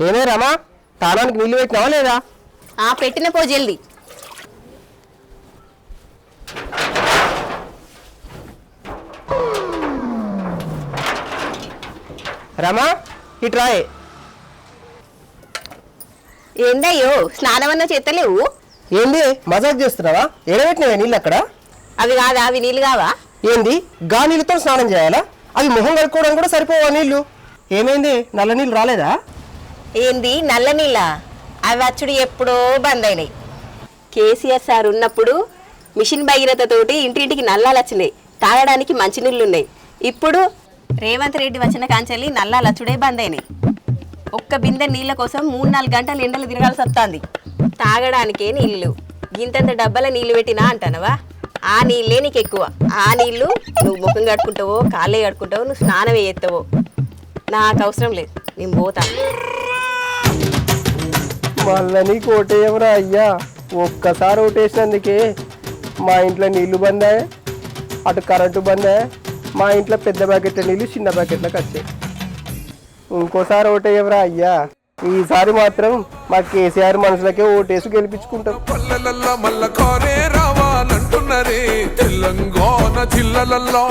ఏమే రమా తానానికి నీళ్ళు పెట్టినావా లేదా? ఆ పెట్టిన పో జల్ది. రమా ఇట్రాయే ఏందయ్యో స్నానమన్నా చేస్తలేవు ఏంది మజాక్ చేస్తున్నావా? ఎడబెట్టినవే నీళ్ళు అక్కడ? అవి కాదా అవి నీళ్ళు కావా? ఏంది గా నీళ్ళతో స్నానం చేయాలా? అవి మొహం కడుక్కోవడం కూడా సరిపోవా నీళ్ళు? ఏమైంది నల్ల నీళ్ళు రాలేదా? ఏంది? నల్ల నీళ్ళ? అవి అచ్చుడు ఎప్పుడో బంద్ అయినాయి కేసీఆర్ సార్ ఉన్నప్పుడు మిషన్ భగీరథతోటి ఇంటింటికి నల్లాలు వచ్చినాయి. తాగడానికి మంచినీళ్ళు ఉన్నాయి ఇప్పుడు రేవంత్ రెడ్డి వచ్చిన కాంచెల్లి నల్లాలు అచ్చుడే బంద్ అయినాయి ఒక్క బిందె నీళ్ళ కోసం మూడు నాలుగు గంటలు ఎండలు తిరగాల్సి వస్తుంది. తాగడానికే నీళ్ళు. ఇంతంత డబ్బాల నీళ్ళు పెట్టినా అంటానవా? ఆ నీళ్ళే నీకు ఎక్కువ ఆ నీళ్ళు నువ్వు ముఖం కట్టుకుంటావో కాళ్ళే కట్టుకుంటావో నువ్వు స్నానం వేయెత్తావో నాకు అవసరం లేదు. నేను పోతా. మళ్ళా నీకు ఓటేయమరా అయ్యా. ఒక్కసారి ఓటేసినందుకే మా ఇంట్లో నీళ్ళు బందాయి అటు కరెంటు బందాయి మా ఇంట్లో పెద్ద బకెట్ల నీళ్ళు చిన్న బకెట్లకు వచ్చాయి. ఇంకోసారి ఓటేయమరా అయ్యా. ఈసారి మాత్రం మా కేసీఆర్ మనుషులకే ఓటేసి గెలిపించుకుంటాం. మల్ల కారే రావాలంటున్నరే తెలంగాణ జిల్లలల్లో.